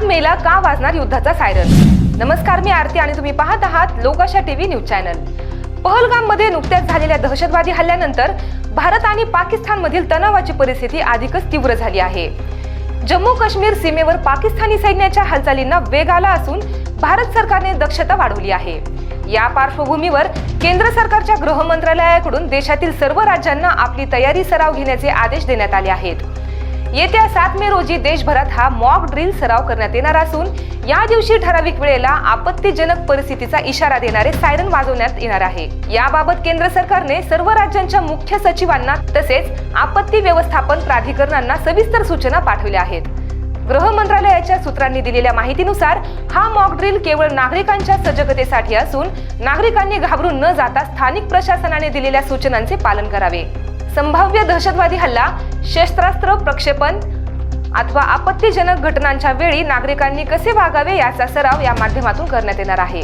सात मेला का वाजणार युद्धाचा सायरन नमस्कार मी आरती आणि तुम्ही पाहत आहात लोकाशा टीव्ही न्यूज चॅनल. पहलगाममध्ये नुकत्याच झालेल्या दहशतवादी हल्ल्यानंतर भारत आणि पाकिस्तानमधील तणावाची परिस्थिती अधिकच तीव्र झाली आहे. जम्मू काश्मीर सीमेवर पाकिस्तानी सैन्याच्या हालचालींना वेग आला असून भारत सरकारने दक्षता वाढवली आहे. या पार्श्वभूमीवर केंद्र सरकारच्या गृह मंत्रालयाकडून देशातील सर्व राज्यांना आपली तयारी सराव घेण्याचे आदेश देण्यात आले आहेत. येत्या सात मे रोजी देशभरात हा मॉक ड्रिल सराव करण्यात येणार असून या दिवशी ठराविक वेळेला आपत्तीजनक परिस्थितीचा इशारा देणारे सायरन वाजवण्यात येणार आहे. याबाबत केंद्र सरकारने सर्व राज्यांच्या मुख्य सचिवांना तसेच आपत्ती व्यवस्थापन प्राधिकरणांना सविस्तर सूचना पाठवल्या आहेत. गृह मंत्रालयाच्या सूत्रांनी दिलेल्या माहितीनुसार हा मॉक ड्रिल केवळ नागरिकांच्या सजगतेसाठी असून नागरिकांनी घाबरून न जाता स्थानिक प्रशासनाने दिलेल्या सूचनांचे पालन करावे. संभाव्य दहशतवादी हल्ला शस्त्रास्त्र प्रक्षेपण अथवा आपत्तीजनक घटनांच्या वेळी नागरिकांनी कसे वागावे याचा सराव या माध्यमातून करण्यात येणार आहे.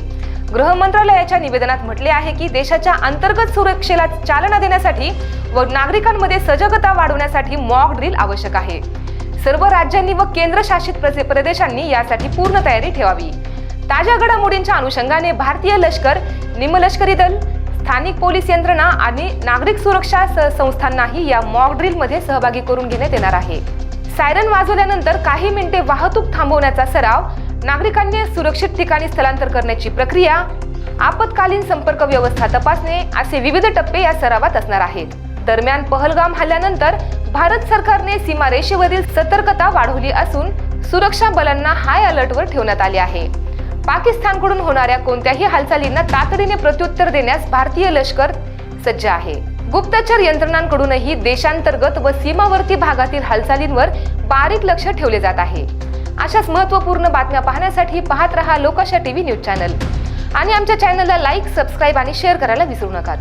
गृह मंत्रालयाच्या निवेदनात म्हटले आहे की देशाच्या अंतर्गत सुरक्षेला चालना देण्यासाठी व नागरिकांमध्ये सजगता वाढवण्यासाठी मॉक ड्रिल आवश्यक आहे. सर्व राज्यांनी व केंद्रशासित प्रदे- प्रदेशांनी यासाठी पूर्ण तयारी ठेवावी. ताज्या घडामोडींच्या अनुषंगाने भारतीय लष्कर निमलष्करी दल स्थानिक पोलीस यंत्रणा आणि नागरिक सुरक्षा स- संस्थांनाही या मॉक ड्रिलमध्ये सहभागी करून घेण्यात येणार आहे. सायरन वाजवल्यानंतर काही मिनिटे वाहतूक थांबवण्याचा सराव नागरिकांनी सुरक्षित ठिकाणी स्थलांतर करण्याची प्रक्रिया आपत्कालीन संपर्क व्यवस्था तपासणे असे विविध टप्पे या सरावात असणार आहेत. दरम्यान पहलगाम हल्ल्यानंतर भारत सरकारने सीमारेषेवरील सतर्कता वाढवली असून सुरक्षा बलांना हाय अलर्टवर ठेवण्यात आले आहे. पाकिस्तानकडून होणाऱ्या कोणत्याही हालचालींना तातडीने प्रत्युत्तर देण्यास भारतीय लष्कर सज्ज आहे. गुप्तचर यंत्रणांकडूनही देशांतर्गत व सीमावर्ती भागातील हालचालींवर बारीक लक्ष ठेवले जात आहे. अशाच महत्त्वपूर्ण बातम्या पाहण्यासाठी पाहत रहा लोकाशा टीव्ही न्यूज चॅनल. आणि आमच्या चॅनलला लाईक सबस्क्राईब आणि शेअर करायला विसरू नका.